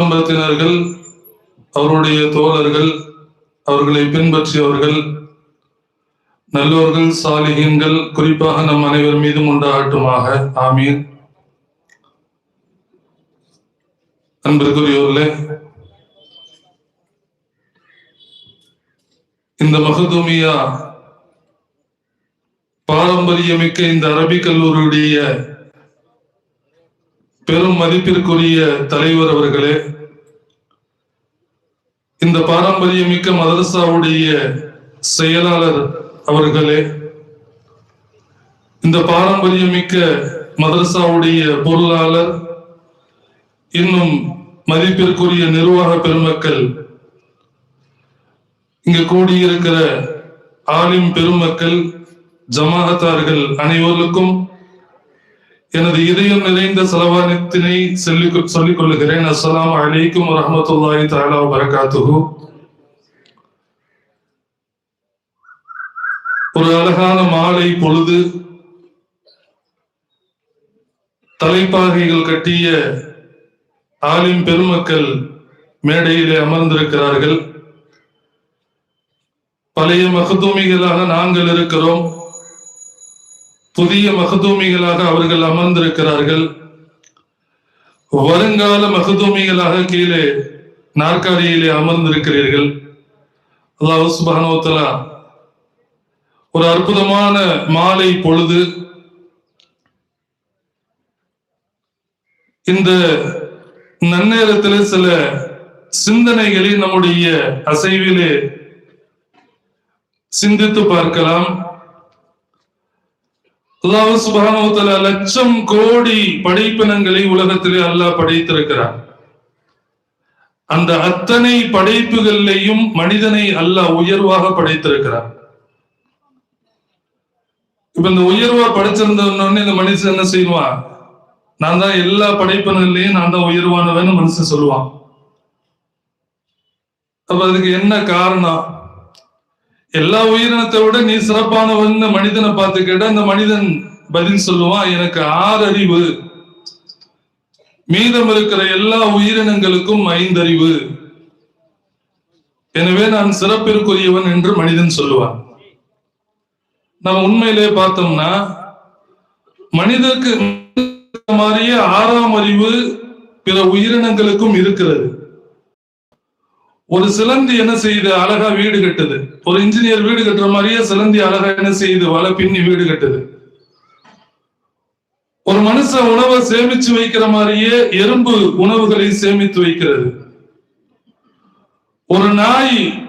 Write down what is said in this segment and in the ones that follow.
குடும்பத்தினர்கள் அவருடைய தோழர்கள் அவர்களை பின்பற்றியவர்கள் நல்லோர்கள் சாலிகன்கள் குறிப்பாக நம் அனைவர் மீதும் உண்டாகட்டுமாக. ஆமீர் அன்பிற்குரியோர்களே இந்த மகதூமியா பாரம்பரியமிக்க இந்த அரபிக் கல்லூரியுடைய பெரும் மதிப்பிற்குரிய தலைவர் அவர்களே இந்த பாரம்பரியமிக்க மதரசாவுடைய செயலாளர் அவர்களே இந்த பாரம்பரியமிக்க மதரசாவுடைய பொருளாளர் இன்னும் மதிப்பிற்குரிய நிர்வாக பெருமக்கள் இங்கு கூடியிருக்கிற ஆலிம் பெருமக்கள் ஜமாகத்தார்கள் அனைவருக்கும் எனது இதயம் நிறைந்த செலவானத்தினை சொல்லி சொல்லிக் கொள்ளுகிறேன். அஸ்லாம் அலைக்கும் வரஹ்மத்துல்லாஹி தாலா வரகாத்துகு ஒரு அழகான மாலை பொழுது தலைப்பாகைகள் கட்டிய ஆலிம் பெருமக்கள் மேடையிலே அமர்ந்திருக்கிறார்கள். பழைய மகதூமிகளாக நாங்கள் இருக்கிறோம். புதிய மகதூமிகளாக அவர்கள் அமர்ந்திருக்கிறார்கள். வருங்கால மகதூமிகளாக கீழே நாற்காலியிலே அமர்ந்திருக்கிறீர்கள். அல்லாஹ் சுபானோத்தலா ஒரு அற்புதமான மாலை பொழுது இந்த நன்னேரத்தில் சில சிந்தனைகளை நம்முடைய அசைவிலே சிந்தித்து பார்க்கலாம். அல்லாஹ் சுபானோத்தல லட்சம் கோடி படைப்பினங்களை உலகத்திலே அல்லாஹ் படைத்திருக்கிறார் அந்த அத்தனை படைப்புகளிலையும் மனிதனை அல்லாஹ் உயர்வாக படைத்திருக்கிறார் இப்ப இந்த உயர்வா படைச்சிருந்தவனே இந்த மனுஷன் என்ன செய்வான்? நான் தான் எல்லா படைப்பினங்களையும் நான் தான் உயர்வானவன்னு மனுஷன் சொல்லுவான். அப்ப அதுக்கு என்ன காரணம்? எல்லா உயிரினத்தை விட நீ சிறப்பானவன் மனிதனை பார்த்து கேட்டா இந்த மனிதன் பதில் சொல்லுவான் எனக்கு ஆறு அறிவு. மீதம் இருக்கிற எல்லா உயிரினங்களுக்கும் ஐந்தறிவு எனவே நான் சிறப்பிற்குரியவன் என்று மனிதன் சொல்லுவான். நம்ம உண்மையிலே பார்த்தோம்னா மனிதருக்கு மாதிரியே ஆறாம் அறிவு பிற உயிரினங்களுக்கும் இருக்கிறது. ஒரு சிலந்தி என்ன செய்யுது? அழகா வீடு கட்டுது. ஒரு இன்ஜினியர் வீடு கட்டுற மாதிரியே சிலந்தி அழகா என்ன செய்யுது? வலை பின்னி வீடு கட்டுது. ஒரு மனுஷன் உணவை சேமிச்சு வைக்கிற மாதிரியே எறும்பு உணவுகளை சேமித்து வைக்கிறது. ஒரு நாய்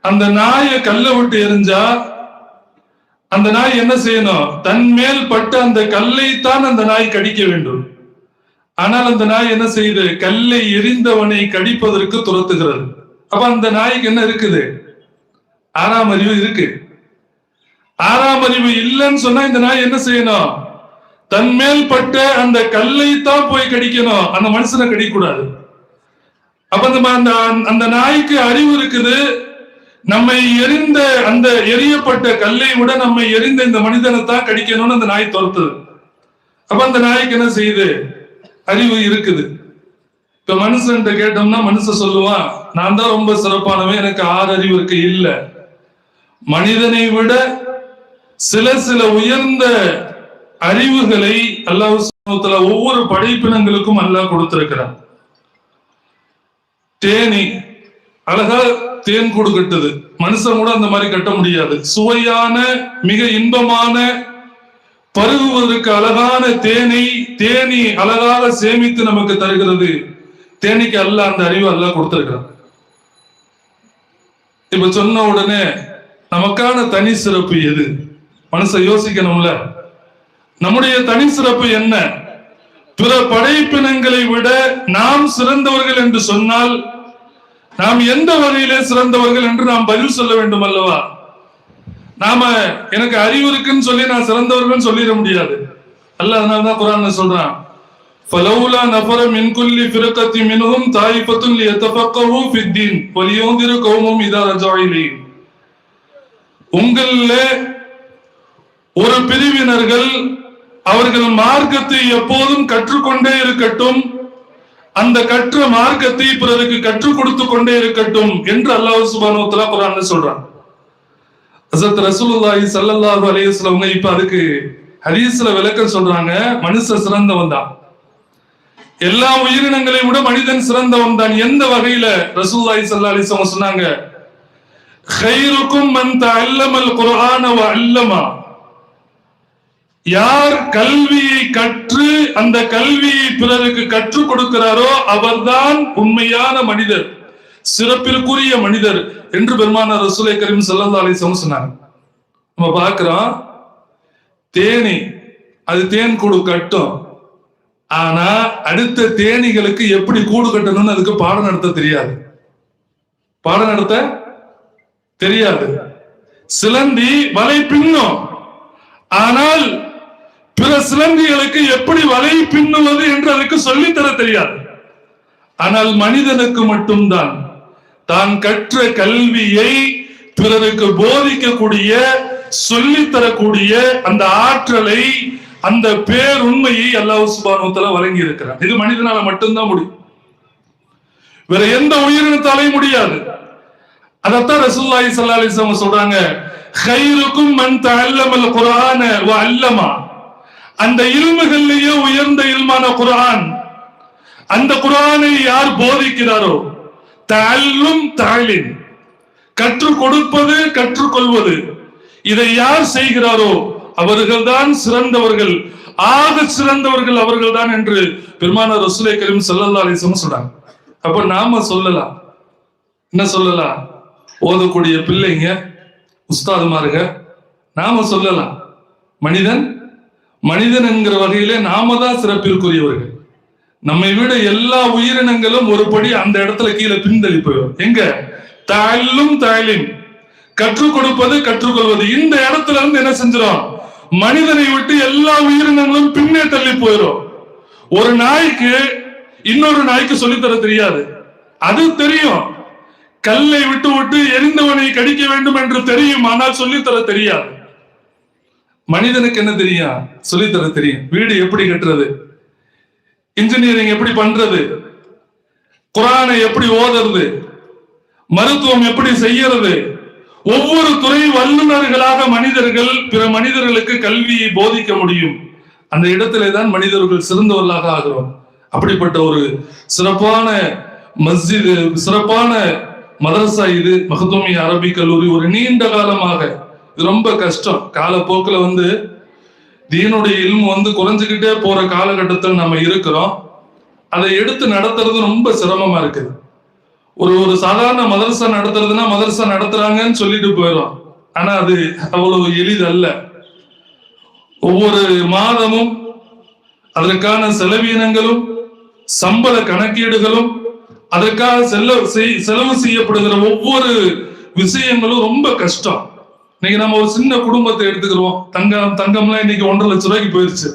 அந்த நாயை கல்ல விட்டு எரிஞ்சா அந்த நாய் என்ன செய்யணும்? தன் மேல் பட்டு அந்த கல்லைத்தான் அந்த நாய் கடிக்க வேண்டும். ஆனால் அந்த நாய் என்ன செய்யுது? கல்லை எரிந்தவனை கடிப்பதற்கு துரத்துகிறது. அப்ப அந்த நாய்க்கு என்ன இருக்குது? ஆறாம் அறிவு இருக்கு. ஆறாம் அறிவு இல்லைன்னு சொன்னா இந்த நாய் என்ன செய்யணும்? தன்மேல் பட்ட அந்த கல்லை தான் போய் கடிக்கணும். அந்த மனுஷனை கடிக்கூடாது அப்ப அந்த அந்த அந்த நாய்க்கு அறிவு இருக்குது. நம்மை எரிந்த அந்த எரியப்பட்ட கல்லை விட நம்மை எரிந்த இந்த மனிதனை தான் கடிக்கணும்னு அந்த நாய் துரத்துது அப்ப அந்த நாய்க்கு என்ன செய்யுது? அறிவு இருக்குது. இப்ப மனுஷன் கேட்டோம்னா மனுஷன் சொல்லுவான் நான் தான் ரொம்ப சிறப்பானவன் எனக்கு ஆறு அறிவு இருக்கு. இல்ல. மனிதனை விட சில சில உயர்ந்த அறிவுகளை அல்லாஹ் ஒவ்வொரு படைப்பினங்களுக்கும் அல்லாஹ் கொடுத்திருக்கிறான். தேனி அழகா தேன் கொடுக்கட்டுது கட்டுது. மனுஷன் கூட அந்த மாதிரி கட்ட முடியாது. சுவையான மிக இன்பமான பருகுவதற்கு அழகான தேனை தேனி அழகாக சேமித்து நமக்கு தருகிறது. தேனிக்கு அல்ல அந்த அறிவு அல்ல கொடுத்திருக்கிறான் இப்ப சொன்ன உடனே நமக்கான தனி சிறப்பு எது? மனசை யோசிக்கணும்ல. நம்முடைய தனி சிறப்பு என்ன? பிற படைப்பினங்களை விட நாம் சிறந்தவர்கள் என்று சொன்னால் நாம் எந்த வகையிலே சிறந்தவர்கள் என்று நாம் பதில் சொல்ல வேண்டும் அல்லவா? நாம எனக்கு அறிவு இருக்குன்னு சொல்லி நான் சிறந்தவர்கள் சொல்லிட முடியாது. அல்ல அதனாலதான் குரான் சொல்றான் فلولا نفر من كل فرقة منهم طائفة ليتفقهوا في الدين ولينذر قومهم إذا رجعوا إليهم உங்களில் ஒரு பிரிவினர்கள் அவர்கள் மார்க்கத்தை எப்போதும் கற்றுக்கொண்டே இருக்கட்டும் அந்த கற்ற மார்க்கத்தை பிறருக்கு கற்றுக் கொடுத்து கொண்டே இருக்கட்டும் என்று அல்லாஹ் சுபானு தலா குரான் சொல்றான் ஹசரத் ரசூலுல்லாஹி ஸல்லல்லாஹு அலைஹி வஸல்லம் இப்ப அதுக்கு ஹதீஸ்ல விளக்கம் சொல்றாங்க மனுஷ சிறந்தவன் தான் எல்லா உயிரினங்களை விட மனிதன் சிறந்தவன் தான். எந்த வகையில? ரசூலாய் சல்லா அலிசம் சொன்னாங்க. யார் கல்வியை கற்று அந்த கல்வியை பிறருக்கு கற்றுக் கொடுக்கிறாரோ அவர்தான் உண்மையான மனிதர் சிறப்பிற்குரிய மனிதர் என்று பெருமான ரசூலை கரீம் சல்லா அலிசம் சொன்னாங்க. நம்ம பார்க்கிறோம் தேனி அது தேன் கொடு கட்டும். ஆனா அடுத்த தேனிகளுக்கு எப்படி கூடு கட்டணும்னு அதுக்கு பாடம் நடத்த தெரியாது. பாடம் நடத்த தெரியாது. சிலந்தி வலை பின்னும். ஆனால் பிற சிலந்திகளுக்கு எப்படி வலை பின்னுவது என்று அதுக்கு சொல்லித்தர தெரியாது. ஆனால் மனிதனுக்கு மட்டும்தான். தான் கற்ற கல்வியை பிறருக்கு போதிக்கக்கூடிய சொல்லித்தரக்கூடிய அந்த ஆற்றலை அந்த பேருண்மையை அல்லாஹ் சுபானுத்தல வழங்கி இருக்கிறார் இது மனிதனால மட்டும்தான் முடியும். வேற எந்த உயிரினத்தாலையும் முடியாது. அதத்தான் ரசூல்லாய் சல்லா அலைஹி சொல்றாங்க ஹைருக்கும் மன் தல்லமல் குரான அல்லமா. அந்த இல்முகள்லயே உயர்ந்த இல்மான குரான் அந்த குரானை யார் போதிக்கிறாரோ? தஅல்லும் தாளின் கற்றுக் கொடுப்பது கற்றுக்கொள்வது இதை யார் செய்கிறாரோ? அவர்கள்தான் சிறந்தவர்கள். ஆக சிறந்தவர்கள் அவர்கள் தான் என்று பெருமானார் ரசூலை கரீம் ஸல்லல்லாஹு அலைஹி சொல்றாங்க. அப்ப நாம சொல்லலாம். என்ன சொல்லலாம்? ஓதக்கூடிய பிள்ளைங்க உஸ்தாதுமாருங்க நாம சொல்லலாம். மனிதன் மனிதன் என்கிற வகையிலே நாம தான் சிறப்பிற்குரியவர்கள். நம்மை விட எல்லா உயிரினங்களும் ஒரு படி அந்த இடத்துல கீழே பின்தள்ளி போயிடும். எங்க? தாயிலும் தாயிலும் கற்றுக் கொடுப்பது கற்றுக்கொள்வது. இந்த இடத்துல இருந்து என்ன செஞ்சிடும் மனிதனை விட்டு எல்லா உயிரினங்களும் பின்னே தள்ளி போயிடும் ஒரு நாய்க்கு இன்னொரு நாய்க்கு சொல்லித்தர தெரியாது. அது தெரியும். கல்லை விட்டு விட்டு எரிந்தவனை கடிக்க வேண்டும் என்று தெரியும் ஆனால் சொல்லித்தர தெரியாது. மனிதனுக்கு என்ன தெரியும்? சொல்லித்தர தெரியும். வீடு எப்படி கட்டுறது? இன்ஜினியரிங் எப்படி பண்றது? குரானை எப்படி ஓதுறது? மருத்துவம் எப்படி செய்யறது? ஒவ்வொரு துறை வல்லுநர்களாக மனிதர்கள் பிற மனிதர்களுக்கு கல்வியை போதிக்க முடியும். அந்த இடத்திலே தான் மனிதர்கள் சிறந்தவர்களாக ஆகிறோம். அப்படிப்பட்ட ஒரு சிறப்பான மஸ்ஜித் சிறப்பான மதரசா இது. மகத்துவமி அரபி கல்லூரி ஒரு நீண்ட காலமாக. இது ரொம்ப கஷ்டம். காலப்போக்கில் வந்து தீனுடைய இல்மு வந்து குறைஞ்சுக்கிட்டே போற காலகட்டத்தில் நம்ம இருக்கிறோம். அதை எடுத்து நடத்துறது ரொம்ப சிரமமா இருக்குது. ஒரு ஒரு சாதாரண மதரசா நடத்துறதுன்னா மதரசா நடத்துறாங்கன்னு சொல்லிட்டு போயிடும் ஆனா அது அவ்வளவு எளிதல்ல. ஒவ்வொரு மாதமும் அதற்கான செலவீனங்களும் சம்பள கணக்கீடுகளும் அதற்காக செல்ல செய்- செலவு செய்யப்படுகிற ஒவ்வொரு விஷயங்களும் ரொம்ப கஷ்டம். இன்னைக்கு நம்ம ஒரு சின்ன குடும்பத்தை எடுத்துக்கிறோம் தங்கம் தங்கம்லாம் இன்னைக்கு ஒன்றரை லட்ச ரூபாய்க்கு போயிருச்சு.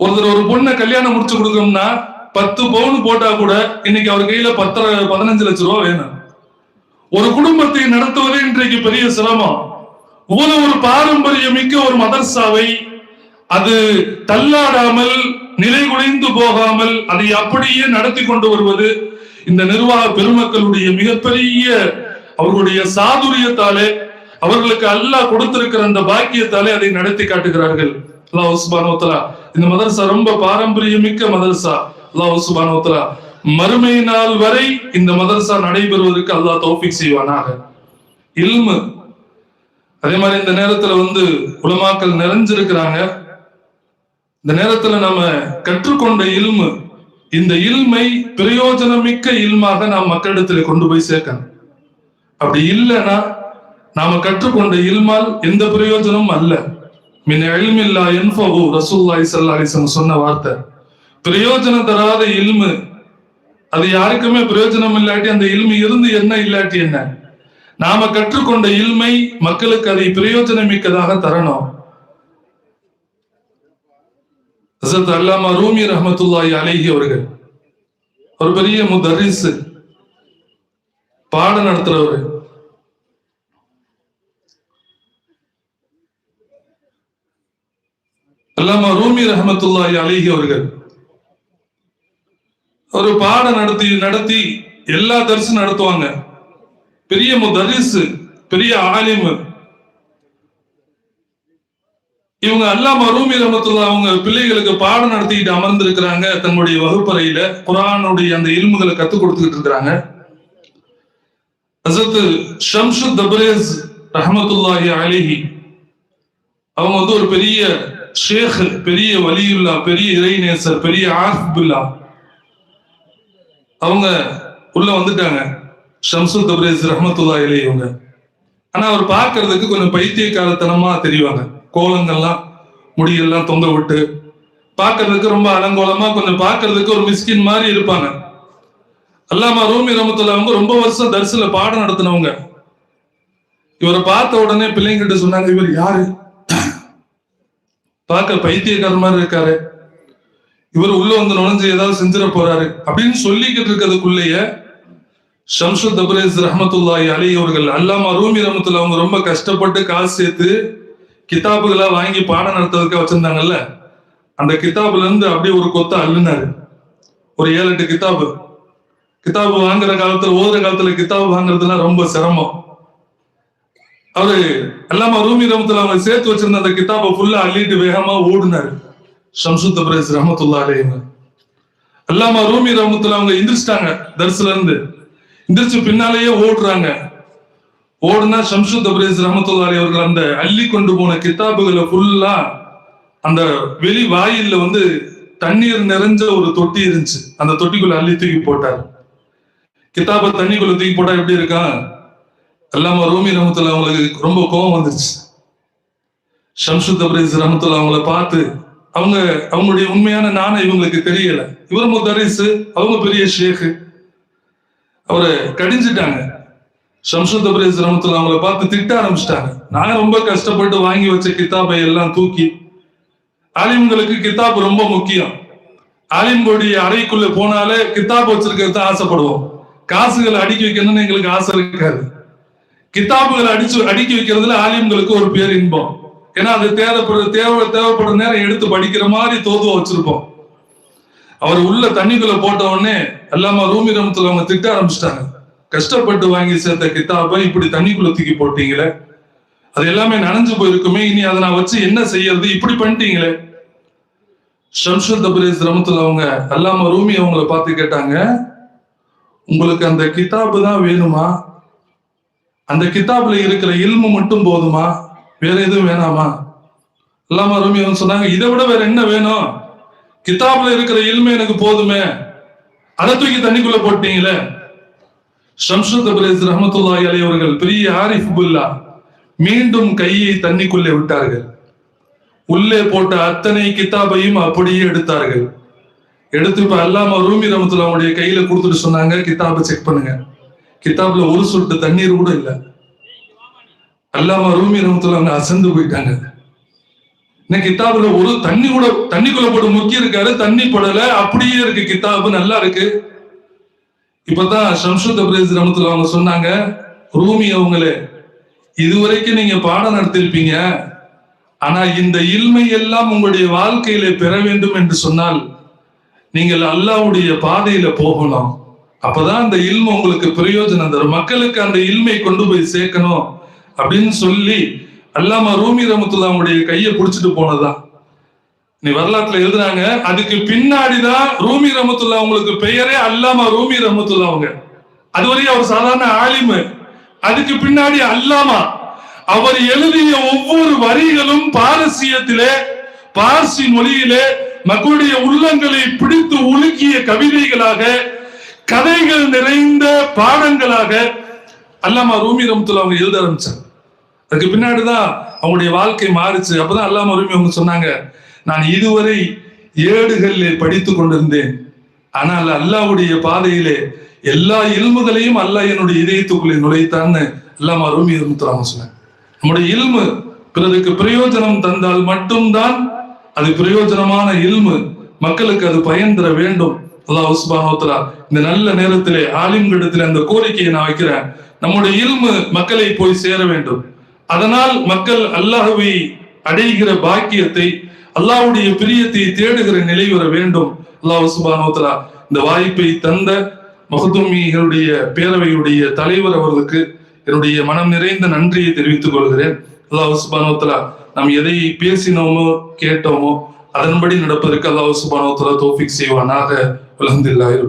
ஒருத்தர் ஒரு பொண்ணை கல்யாணம் முடிச்சு கொடுக்கணும்னா பத்து பவுன் போட்டா கூட இன்னைக்கு அவர் கையில பத்தரை பதினஞ்சு லட்சம் ரூபா வேணும். ஒரு குடும்பத்தை நடத்துவதே இன்றைக்கு பெரிய சிரமம். இவ்வளவு ஒரு பாரம்பரியம் மிக்க ஒரு மதர்சாவை அது தள்ளாடாமல் நிலைகுலைந்து போகாமல் அதை அப்படியே நடத்தி கொண்டு வருவது இந்த நிர்வாக பெருமக்களுடைய மிகப்பெரிய அவர்களுடைய சாதுரியத்தாலே அவர்களுக்கு அல்லாஹ் கொடுத்திருக்கிற அந்த பாக்கியத்தாலே அதை நடத்தி காட்டுகிறார்கள். அல்லாஹ் இந்த மதரசா ரொம்ப பாரம்பரியமிக்க மதரசா. அல்லாஹ் சுபானு மறுமை நாள் வரை இந்த மதரசா நடைபெறுவதற்கு அல்லாஹ் தோஃபிக் செய்வானாக. இல்மு அதே மாதிரி இந்த நேரத்துல வந்து உலமாக்கள் நிறைஞ்சிருக்கிறாங்க. இந்த நேரத்துல நம்ம கற்றுக்கொண்ட இல்மு இந்த இல்மை பிரயோஜனமிக்க இல்மாக நாம் மக்களிடத்தில் கொண்டு போய் சேர்க்கணும். அப்படி இல்லைன்னா நாம கற்றுக்கொண்ட இல்மால் எந்த பிரயோஜனமும் அல்ல. மின் எல்மில்லா என்பவு ரசூல்லாய் சல்லாஹிசன் சொன்ன வார்த்தை. பிரயோஜனம் தராத இல்மு. அது யாருக்குமே பிரயோஜனம் இல்லாட்டி அந்த இல்மு இருந்து என்ன இல்லாட்டி என்ன? நாம கற்றுக்கொண்ட இல்மை மக்களுக்கு அதை பிரயோஜனமிக்கதாக தரணும். ஹசரத் அல்லாமா ரூமி ரஹமத்துல்லாஹி அலைஹி அவர்கள் ஒரு பெரிய முதரிசு பாடம் நடத்துறவர். அல்லாமா ரூமி ரஹமத்துல்லாஹி அழகி அவர்கள் ஒரு பாடம் நடத்தி நடத்தி எல்லா தரிசனம் நடத்துவாங்க. பெரிய முதரிசு பெரிய ஆலிமு. இவங்க அல்லாம ரூமி ரமத்துல்லா அவங்க பிள்ளைகளுக்கு பாடம் நடத்திக்கிட்டு அமர்ந்திருக்கிறாங்க. தன்னுடைய வகுப்பறையில குரானுடைய அந்த இல்முகளை கத்துக் கொடுத்துக்கிட்டு இருக்கிறாங்க. ஹசரத் ஷம்சு தபரேஸ் ரஹமத்துல்லாஹி அலிஹி. அவங்க வந்து ஒரு பெரிய ஷேக் பெரிய வலியுல்லா பெரிய இறைநேசர் பெரிய ஆர்ஃபுல்லா அவங்க உள்ள வந்துட்டாங்க. ஷம்சு தபரேஸ் ரஹமத்துல்லா இலே இவங்க. ஆனா அவர் பார்க்கறதுக்கு கொஞ்சம் பைத்தியக்காரத்தனமா தெரிவாங்க. கோலங்கள்லாம் முடியெல்லாம் தொங்க விட்டு பார்க்கறதுக்கு ரொம்ப அலங்கோலமா கொஞ்சம் பார்க்கறதுக்கு ஒரு மிஸ்கின் மாதிரி இருப்பாங்க. அல்லாமா ரூமி ரமத்துல அவங்க ரொம்ப வருஷம் தரிசில பாடம் நடத்தினவங்க. இவரை பார்த்த உடனே பிள்ளைங்கிட்ட சொன்னாங்க இவர் யாரு? பார்க்க பைத்தியக்காரன் மாதிரி இருக்காரு. இவர் உள்ள வந்து நுழைஞ்சு ஏதாவது செஞ்சிட போறாரு அப்படின்னு சொல்லிக்கிட்டு இருக்கிறதுக்குள்ளேயே ஷம்சு தபரேஸ் ரஹமத்துல்லாய் அலி அவர்கள் அல்லாமா ரூமி ரஹமத்துல்லா அவங்க ரொம்ப கஷ்டப்பட்டு காசு சேர்த்து கிதாபுகளா வாங்கி பாடம் நடத்துறதுக்காக வச்சிருந்தாங்கல்ல அந்த கிதாபுல இருந்து அப்படியே ஒரு கொத்த அள்ளினாரு. ஒரு ஏழு எட்டு கிதாபு. கிதாபு வாங்குற காலத்துல ஓதுற காலத்துல கிதாபு வாங்குறதுலாம் ரொம்ப சிரமம். அவரு அல்லாம ரூமி ரமத்துல அவங்க சேர்த்து வச்சிருந்த அந்த கிதாபை ஃபுல்லா அள்ளிட்டு வேகமா ஓடினாரு. ஷம்சு தபரேஸ் ரஹமத்துல்லா அலேங்க அல்லாமா ரூமி ரஹமத்துல அவங்க எந்திரிச்சிட்டாங்க தரிசுல இருந்து. எந்திரிச்சு பின்னாலேயே ஓடுறாங்க. ஓடுனா ஷம்சு தபரேஸ் அலி அவர்கள் அந்த அள்ளி கொண்டு போன கிதாபுகளை ஃபுல்லா அந்த வெளி வாயில்ல வந்து தண்ணீர் நிறைஞ்ச ஒரு தொட்டி இருந்துச்சு. அந்த தொட்டிக்குள்ள அள்ளி தூக்கி போட்டார். கித்தாப தண்ணிக்குள்ள தூக்கி போட்டா எப்படி இருக்கான் அல்லாம ரோமி ரமத்துல அவங்களுக்கு ரொம்ப கோபம் வந்துருச்சு. ஷம்சு தபரேஸ் ரஹமத்துல்லா அவங்கள பார்த்து அவங்க அவங்களுடைய உண்மையான நாணம் இவங்களுக்கு தெரியல. இவர் முத்தரிசு அவங்க பெரிய ஷேக்கு அவரை கடிஞ்சிட்டாங்க. ஷம்சு அபரேஸ் ரமத்துல அவங்கள பார்த்து திட்ட ஆரம்பிச்சிட்டாங்க. நான் ரொம்ப கஷ்டப்பட்டு வாங்கி வச்ச கித்தாபை எல்லாம் தூக்கி ஆலிம்களுக்கு கித்தாப் ரொம்ப முக்கியம். ஆலிம்களுடைய அறைக்குள்ள போனாலே கித்தாப் வச்சிருக்கிறது ஆசைப்படுவோம். காசுகளை அடுக்கி வைக்கணும்னு எங்களுக்கு ஆசை இருக்காது. கித்தாப்புகளை அடிச்சு அடுக்கி வைக்கிறதுல ஆலிம்களுக்கு ஒரு பேர் இன்பம் ஏன்னா அது தேவைப்படுற தேவை தேவைப்படுற நேரம் எடுத்து படிக்கிற மாதிரி தோதுவா வச்சிருப்போம். அவர் உள்ள தண்ணிக்குள்ள போட்ட உடனே எல்லாம ரூமி ரமத்துல அவங்க திட்ட ஆரம்பிச்சிட்டாங்க. கஷ்டப்பட்டு வாங்கி சேர்த்த கித்தாப்ப இப்படி தண்ணிக்குள்ள தூக்கி போட்டீங்களே. அது எல்லாமே நனைஞ்சு போயிருக்குமே இனி அதை நான் வச்சு என்ன செய்யறது? இப்படி பண்ணிட்டீங்களே. ஷம்ஷத் தபரேஸ் ரமத்துல அவங்க அல்லாம ரூமி அவங்கள பார்த்து கேட்டாங்க உங்களுக்கு அந்த கித்தாபு தான் வேணுமா? அந்த கிதாபுல இருக்கிற இல்மு மட்டும் போதுமா? வேற எதுவும் வேணாமா? அல்லாம ரூமி அவங்க சொன்னாங்க இதை விட வேற என்ன வேணும்? கிதாப்ல இருக்கிற இல்மை எனக்கு போதுமே. அதை தூக்கி தண்ணிக்குள்ள போட்டீங்களே. ஷம்ஷத் தபரேஸ் ரஹமத்துல்லாஹி அலி அவர்கள் பெரிய ஆரிஃப் புல்லா மீண்டும் கையை தண்ணிக்குள்ளே விட்டார்கள். உள்ளே போட்ட அத்தனை கிதாபையும் அப்படியே எடுத்தார்கள். எடுத்து இப்ப அல்லாம ரூமி ரமத்துல அவங்களுடைய கையில கொடுத்துட்டு சொன்னாங்க கிதாபை செக் பண்ணுங்க. கிதாப்ல ஒரு சொட்டு தண்ணீர் கூட இல்லை. அல்லாம ரூமி ரமத்துல அவங்க அசந்து போயிட்டாங்க. இன்னும் கித்தாபுல ஒரு தண்ணி கூட தண்ணிக்குள்ள போட்டு முக்கி இருக்காரு தண்ணி படல அப்படியே இருக்கு கித்தாபு நல்லா இருக்கு. இப்பதான் ஷம்சு அப்ரேஸ் ரமத்துல அவங்க சொன்னாங்க ரூமி அவங்களே இதுவரைக்கும் நீங்க பாடம் நடத்திருப்பீங்க ஆனா இந்த இல்மை எல்லாம் உங்களுடைய வாழ்க்கையில பெற வேண்டும் என்று சொன்னால் நீங்கள் அல்லாவுடைய பாதையில போகணும் அப்பதான் அந்த இல்மை உங்களுக்கு பிரயோஜனம் தரும். மக்களுக்கு அந்த இல்மை கொண்டு போய் சேர்க்கணும். அப்படின்னு சொல்லி அல்லாம ரூமி ரமத்துல்லா கையை பிடிச்சிட்டு போனதுதான். நீ வரலாற்றுல எழுதுறாங்க அதுக்கு பின்னாடிதான் ரூமி ரமத்துல்லா அவங்களுக்கு பெயரே அல்லாம ரூமி ரமத்துல்லா அவங்க. அதுவரையும் அவர் சாதாரண ஆலிமு. அதுக்கு பின்னாடி அல்லாமா. அவர் எழுதிய ஒவ்வொரு வரிகளும் பாரசீகத்திலே பார்சி மொழியிலே மக்களுடைய உள்ளங்களை பிடித்து உலுக்கிய கவிதைகளாக கதைகள் நிறைந்த பாடங்களாக அல்லாமா ரூமி ரமத்துல அவங்க எழுத ஆரம்பிச்சாங்க. அதுக்கு பின்னாடிதான் அவங்களுடைய வாழ்க்கை மாறுச்சு. அப்பதான் அல்லாம உரிமை அவங்க சொன்னாங்க நான் இதுவரை ஏடுகளிலே படித்து கொண்டிருந்தேன். ஆனால் அல்லாவுடைய பாதையிலே எல்லா இல்முகளையும் அல்லாஹ் என்னுடைய இதயத்துக்குள்ளே நுழைத்தான்னு அல்லாம அருமி இருந்துறாங்க சொன்னாங்க. நம்முடைய இல்மு பிறருக்கு பிரயோஜனம் தந்தால் மட்டும்தான் அது பிரயோஜனமான இல்மு. மக்களுக்கு அது பயன் தர வேண்டும். அல்லாஹ் உஸ்பானோத்தரா இந்த நல்ல நேரத்திலே ஆலிம்களிடத்திலே அந்த கோரிக்கையை நான் வைக்கிறேன். நம்முடைய இல்மு மக்களை போய் சேர வேண்டும். அதனால் மக்கள் அல்லாஹுவை அடைகிற பாக்கியத்தை அல்லாஹ்வுடைய பிரியத்தை தேடுகிற நிலை வர வேண்டும். அல்லாஹ் சுபானோத்ரா இந்த வாய்ப்பை தந்த மகதுமிகளுடைய பேரவையுடைய தலைவர் அவர்களுக்கு என்னுடைய மனம் நிறைந்த நன்றியை தெரிவித்துக் கொள்கிறேன். அல்லாஹ் சுபானோத்ரா நாம் எதை பேசினோமோ கேட்டோமோ அதன்படி நடப்பதற்கு அல்லாஹ் சுபானோத்ரா தோஃபிக் செய்வானாக. உலகந்தில்லாய்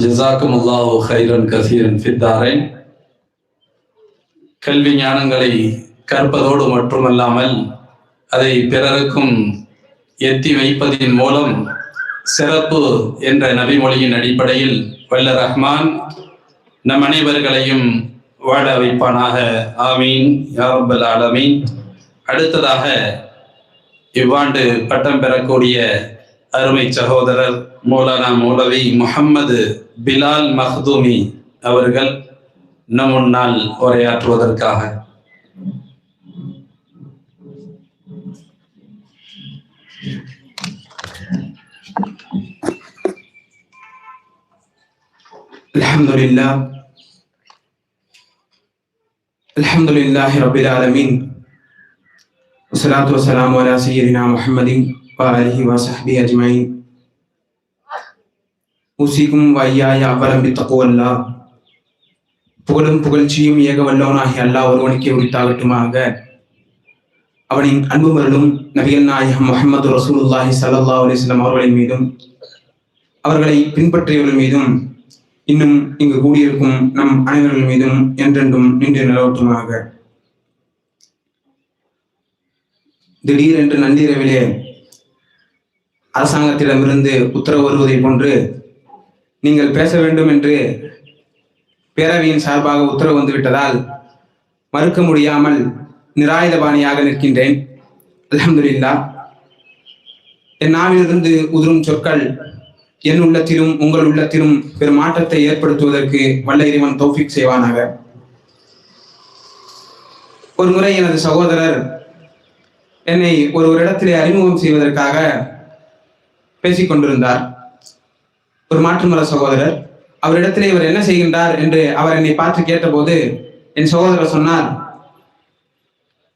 ஜசாக்கும் அல்லாஹு ஹைரன் கசீரன் ஃபித்தாரேன் கல்வி ஞானங்களை கற்பதோடு மட்டுமல்லாமல் அதை பிறருக்கும் எத்தி வைப்பதின் மூலம் சிறப்பு என்ற நபிமொழியின் அடிப்படையில் வல்ல ரஹ்மான் நம் அனைவர்களையும் வாழ வைப்பானாக ஆமீன் யாரம்பல் ஆலமீன் அடுத்ததாக இவ்வாண்டு பட்டம் பெறக்கூடிய அருமை சகோதரர் மௌலானா மௌலவி முஹம்மது பிலால் மஹ்தூமி அவர்கள் நம் முன்னால் உரையாற்றுவதற்காக الحمد لله الحمد لله رب العالمين والصلاة والسلام على سيدنا محمد وآله وصحبه أجمعين ஊசிக்கும் வையாய அவ்வரம் பித்தகோ அல்லா புகழும் புகழ்ச்சியும் ஏக வல்லவனாகி அல்லா ஒருவனுக்கே உரித்தாகட்டுமாக அவனின் அன்பு மருளும் நபிகள் நாயகம் முகமது ரசூலுல்லாஹி சல்லா அலிஸ்லாம் அவர்களின் மீதும் அவர்களை பின்பற்றியவர்கள் மீதும் இன்னும் இங்கு கூடியிருக்கும் நம் அனைவர்கள் மீதும் என்றென்றும் நின்று நிலவட்டுமாக திடீரென்று நள்ளிரவிலே அரசாங்கத்திடமிருந்து உத்தரவு வருவதை போன்று நீங்கள் பேச வேண்டும் என்று பேரவையின் சார்பாக உத்தரவு வந்துவிட்டதால் மறுக்க முடியாமல் நிராயுதபாணியாக நிற்கின்றேன். அலமதுல்லா என் நாவிலிருந்து உதிரும் சொற்கள் என் உள்ளத்திலும் உங்கள் உள்ளத்திலும் பெரும் மாற்றத்தை ஏற்படுத்துவதற்கு வல்ல இறைவன் தௌஃபிக் செய்வானாக. ஒரு முறை எனது சகோதரர் என்னை ஒரு ஒரு இடத்திலே அறிமுகம் செய்வதற்காக பேசிக் கொண்டிருந்தார் ஒரு மாற்றுமர சகோதரர் அவரிடத்தில் இவர் என்ன செய்கின்றார் என்று அவர் என்னை பார்த்து கேட்டபோது என் சகோதரர் சொன்னார்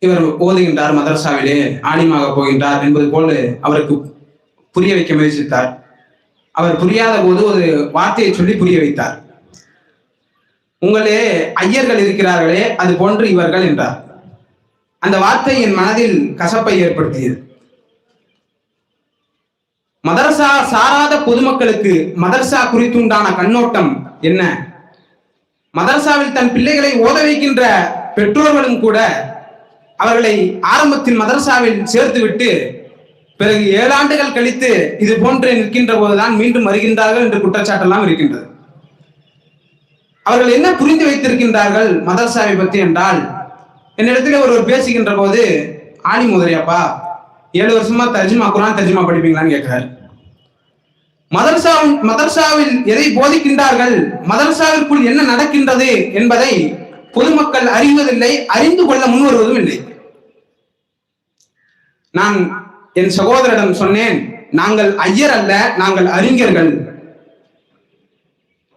இவர் ஓதுகின்றார் மதரசாவிலே ஆலிமாக போகின்றார் என்பது போல அவருக்கு புரிய வைக்க முயற்சித்தார். அவர் புரியாத போது ஒரு வார்த்தையை சொல்லி புரிய வைத்தார். உங்களே ஐயர்கள் இருக்கிறார்களே அது போன்று இவர்கள் என்றார். அந்த வார்த்தை என் மனதில் கசப்பை ஏற்படுத்தியது. மதரசா சாராத பொதுமக்களுக்கு மதரசா குறித்துண்டான கண்ணோட்டம் என்ன? மதரசாவில் தன் பிள்ளைகளை ஓத வைக்கின்ற பெற்றோர்களும் கூட அவர்களை ஆரம்பத்தில் மதரசாவில் சேர்த்துவிட்டு பிறகு ஏழாண்டுகள் கழித்து இது போன்று நிற்கின்ற போதுதான் மீண்டும் வருகின்றார்கள் என்று குற்றச்சாட்டெல்லாம் இருக்கின்றது. அவர்கள் என்ன புரிந்து வைத்திருக்கின்றார்கள் மதரசாவை பற்றி என்றால் என்னிடத்தில் ஒருவர் பேசுகின்ற போது ஆணி முதலியாப்பா ஏழு வருஷமா தர்ஜுமா குரான் தர்ஜுமா படிப்பீங்களான்னு கேட்கிறாரு. மதரசா மதர்சாவில் எதை போதிக்கின்றார்கள்? மதர்சாவிற்குள் என்ன நடக்கின்றது என்பதை பொதுமக்கள் அறிவதில்லை அறிந்து கொள்ள முன்வருவதும் இல்லை. நான் என் சகோதரிடம் சொன்னேன் நாங்கள் ஐயர் அல்ல நாங்கள் அறிஞர்கள்.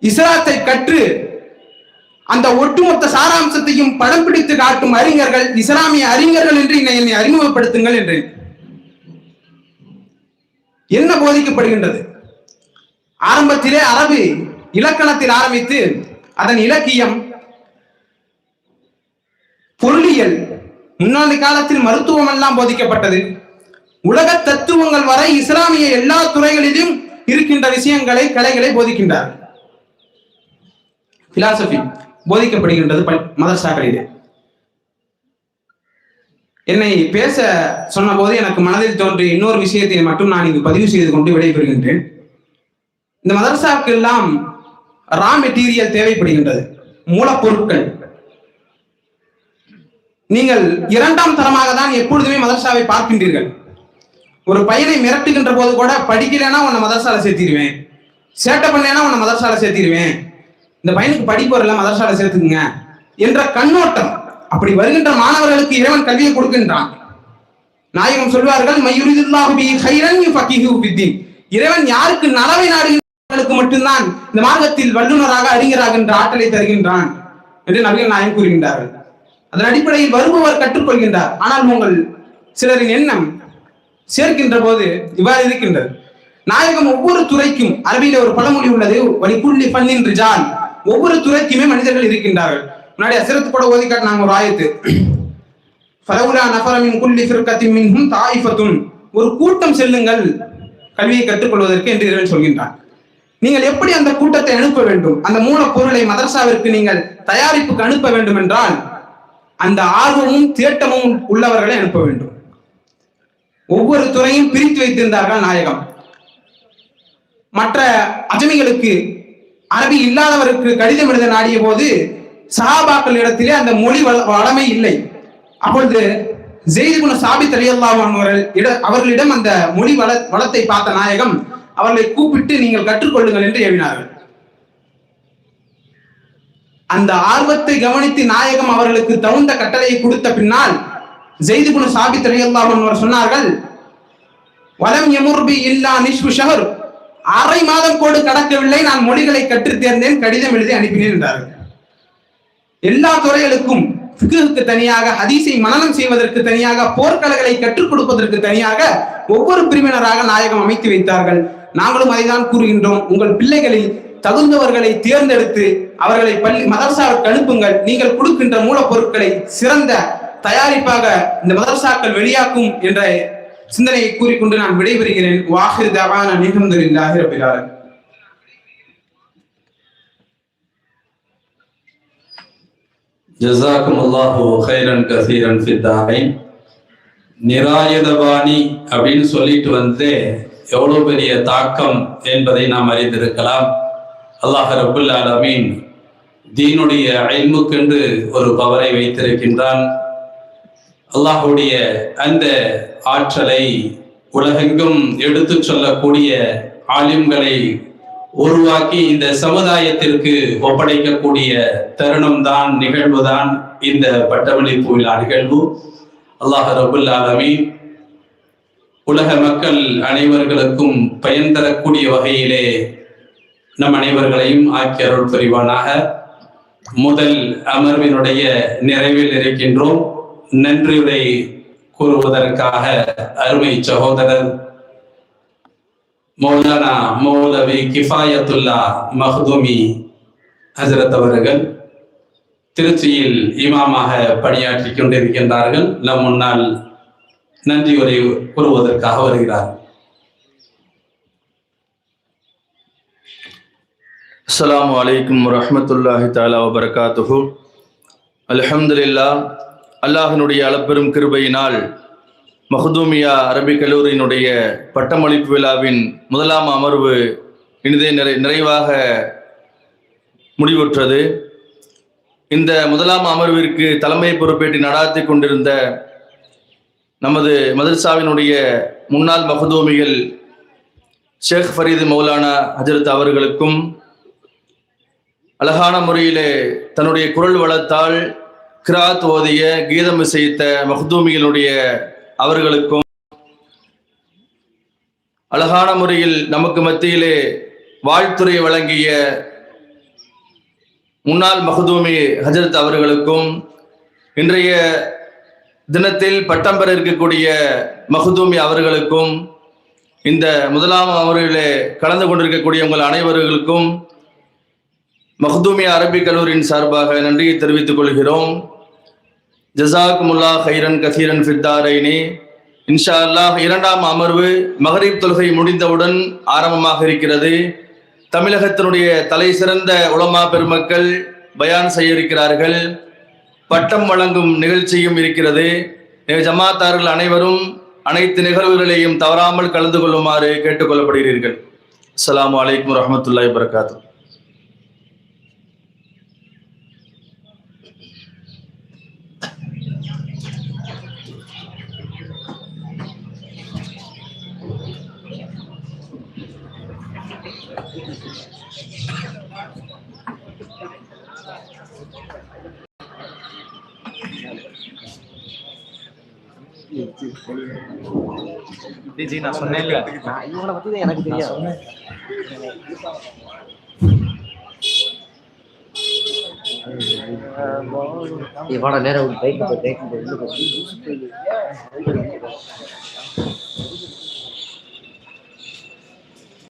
இஸ்லாத்தை கற்று அந்த ஒட்டுமொத்த சாராம்சத்தையும் படம் பிடித்து காட்டும் அறிஞர்கள் இஸ்லாமிய அறிஞர்கள் என்று என்னை என்னை அறிமுகப்படுத்துங்கள் என்று என்ன போதிக்கப்படுகின்றது? ஆரம்பத்திலே அரபு இலக்கணத்தில் ஆரம்பித்து அதன் இலக்கியம் பொருளியல் முன்னாள் காலத்தில் மருத்துவம் எல்லாம் போதிக்கப்பட்டது. உலக தத்துவங்கள் வரை இஸ்லாமிய எல்லா துறைகளிலும் இருக்கின்ற விஷயங்களை கலைகளை போதிக்கின்றார். பிலாசபி போதிக்கப்படுகின்றது மதரசாக்களிலே. என்னை பேச சொன்னபோது எனக்கு மனதில் தோன்றிய இன்னொரு விஷயத்தை மட்டும் நான் இங்கு பதிவு செய்து கொண்டு விடைபெறுகின்றேன். இந்த மதரசாவுக்கு எல்லாம் ரா மெட்டீரியல் தேவைப்படுகின்றது. மூலப்பொருட்கள். நீங்கள் இரண்டாம் தரமாக தான் எப்பொழுதுமே மதரசாவை பார்க்கின்றீர்கள். ஒரு பையனை மிரட்டுகின்ற போது கூட படிக்கலைன்னா உன்னை மதரசால சேர்த்திடுவேன். சேட்டை பண்ணலைன்னா உன்னை மதரசால சேர்த்திடுவேன். இந்த பையனுக்கு படிப்பு வரல மதரசால சேர்த்துக்குங்க என்ற கண்ணோட்டம். அப்படி வருகின்ற மாணவர்களுக்கு இறைவன் கல்வியை கொடுக்கின்றான். நாயகம் சொல்வார்கள் மயுரிதுல்லாஹு பி ஹைரன் யுஃபகிஹு பித்தீன் இறைவன் யாருக்கு நலவை நாடுகின்றவர்களுக்கு மட்டும்தான் இந்த மார்க்கத்தில் வல்லுநராக அறிஞராக என்ற ஆற்றலை தருகின்றான் என்று நபிகள் நாயகம் கூறுகின்றார்கள். அதன் அடிப்படையில் வருபவர் கற்றுக்கொள்கின்றார். ஆனால் உங்கள் சிலரின் எண்ணம் சேர்க்கின்ற போது இவ்வாறு இருக்கின்றது. நாயகம் ஒவ்வொரு துறைக்கும் அரபியில ஒரு பழமொழி உள்ளது. வலிக்குள்ளி பண்ணின் ரிஜால். ஒவ்வொரு துறைக்குமே மனிதர்கள் இருக்கின்றார்கள். முன்னாடி அசிரத்து கூட ஓதி காட்டினாங்க ஒரு ஆயத்து. ஃபலவுலா நஃபரமின் குள்ளி சிறுக்கத்தின் மின்ஹும் தாயிஃபத்துன். ஒரு கூட்டம் செல்லுங்கள் கல்வியை கற்றுக்கொள்வதற்கு என்று இறைவன் சொல்கின்றான். நீங்கள் எப்படி அந்த கூட்டத்தை அனுப்ப வேண்டும்? அந்த மூலப்பொருளை மதரசாவிற்கு நீங்கள் தயாரிப்புக்கு அனுப்ப வேண்டும் என்றால் அந்த ஆர்வமும் தேட்டமும் உள்ளவர்களை அனுப்ப வேண்டும். ஒவ்வொரு துறையும் பிரித்து வைத்திருந்தார்கள் நாயகம். மற்ற அஜமிகளுக்கு அரபி இல்லாதவருக்கு கடிதம் எழுத நாடிய போது சஹாபாக்கள் இடத்திலே அந்த மொழி வள- வளமை இல்லை. அப்பொழுது ஜெயிது குண சாபித் அலி அவர்கள் இட அவர்களிடம் அந்த மொழி வள வளத்தை பார்த்த நாயகம் அவர்களை கூப்பிட்டு நீங்கள் கற்றுக்கொள்ளுங்கள் என்று ஏவினார்கள் அந்த ஆர்வத்தை கவனித்து நாயகம் அவர்களுக்கு தகுந்த கட்டளையை கொடுத்த பின்னால் ஜெய்து குணு சாபித் அலி அவர் சொன்னார்கள் வலம் எமுர்பி இல்லா நிஷ்பு ஷஹர். அரை மாதம் கோடு கடக்கவில்லை நான் மொழிகளை கற்றுத் தேர்ந்தேன் கடிதம் எழுதி அனுப்பினேன் என்றார்கள். எல்லா துறைகளுக்கும் ஃபிக்ஹுக்கு தனியாக ஹதீஸை மனனம் செய்வதற்கு தனியாக போர்க்கலைகளை கற்றுக் கொடுப்பதற்கு தனியாக ஒவ்வொரு பிரிவினராக நாயகம் அமைத்து வைத்தார்கள். நாங்களும் அதைதான் கூறுகின்றோம். உங்கள் பிள்ளைகளில் தகுந்தவர்களை தேர்ந்தெடுத்து அவர்களை பள்ளி மதரசாவுக்கு அனுப்புங்கள். நீங்கள் கொடுக்கின்ற மூலப்பொருட்களை சிறந்த தயாரிப்பாக இந்த மதரசாக்கள் வெளியாக்கும் என்ற சிந்தனையை கூறிக்கொண்டு நான் விடைபெறுகிறேன். வாஹிர் தவான நிகழ்ந்தில்லாஹி ஜசாக்கும் அல்லாஹு ஹைரன் கசீரன் சித்தாரை நிராயுதபாணி அப்படின்னு சொல்லிட்டு வந்து எவ்வளவு பெரிய தாக்கம் என்பதை நாம் அறிந்திருக்கலாம். அல்லாஹ் ரபுல் அலமீன் தீனுடைய அயல்முக்கென்று ஒரு பவரை வைத்திருக்கின்றான். அல்லாஹுடைய அந்த ஆற்றலை உலகெங்கும் எடுத்துச் சொல்லக்கூடிய ஆலிம்களை உருவாக்கி இந்த சமுதாயத்திற்கு ஒப்படைக்கக்கூடிய தருணம் தான் நிகழ்வுதான் இந்த பட்டமளிப்பு விழா நிகழ்வு. அல்லாஹ் ரபுல் ஆலமீன் உலக மக்கள் அனைவர்களுக்கும் பயன் தரக்கூடிய வகையிலே நம் அனைவர்களையும் ஆக்கி அருள் புரிவானாக. முதல் அமர்வினுடைய நிறைவில் இருக்கின்றோம். நன்றியுரை கூறுவதற்காக அருமை சகோதரர் மௌலானா மௌலவி கிஃபாயத்துல்லா மஹ்தூமி ஹசரத் அவர்கள் திருச்சியில் இமாமாக பணியாற்றி கொண்டிருக்கின்றார்கள். நம் முன்னால் நன்றி உரை கூறுவதற்காக வருகிறார். அஸ்லாம் வலைக்கம் வரஹ்மத்துல்லாஹி தாலா வபரகாத்துஹு. அலஹம்துல்லா அல்லாஹினுடைய அளப்பெரும் கிருபையினால் மஹதூமியா அரபிக் கல்லூரியினுடைய பட்டமளிப்பு விழாவின் முதலாம் அமர்வு இனிதே நிறை நிறைவாக முடிவுற்றது. இந்த முதலாம் அமர்விற்கு தலைமை பொறுப்பேற்று நடாத்தி கொண்டிருந்த நமது மதர்சாவினுடைய முன்னாள் மஹதூமிகள் ஷேக் ஃபரீது மௌலானா ஹஜரத் அவர்களுக்கும் அழகான முறையிலே தன்னுடைய குரல் வளத்தால் கிராத் ஓதிய கீதம் இசைத்த மஹ்தூமிகளுடைய அவர்களுக்கும் அழகான முறையில் நமக்கு மத்தியிலே வாழ்த்துறை வழங்கிய முன்னாள் மஹதூமி ஹஜரத் அவர்களுக்கும் இன்றைய தினத்தில் பட்டம் பெற இருக்கக்கூடிய மஹதூமி அவர்களுக்கும் இந்த முதலாம் அமர்விலே கலந்து கொண்டிருக்கக்கூடிய உங்கள் அனைவர்களுக்கும் மஹதூமி அரபிக் கல்லூரியின் சார்பாக நன்றியை தெரிவித்துக் கொள்கிறோம். ஜசாக்குமுல்லா ஹைரன் கசீரன் ஃபித்தாரைனி இன்ஷா அல்லாஹ் இரண்டாம் அமர்வு மகரீப் தொழுகை முடிந்தவுடன் ஆரம்பமாக இருக்கிறது. தமிழகத்தினுடைய தலை சிறந்த உலமா பெருமக்கள் பயான் செய்ய இருக்கிறார்கள். பட்டம் வழங்கும் நிகழ்ச்சியும் இருக்கிறது. ஜமாத்தார்கள் அனைவரும் அனைத்து நிகழ்வுகளையும் தவறாமல் கலந்து கொள்ளுமாறு கேட்டுக்கொள்ளப்படுகிறீர்கள். அஸ்ஸலாமு வலைக்கம் வரஹ்மத்துல்லாஹி வபரகாத்துஹு. ஜி நான் சொன்னேன்ல. நான் இவனை பத்தி எனக்கு தெரியாது. இவ்வளோ நேரம் பைக் பைக்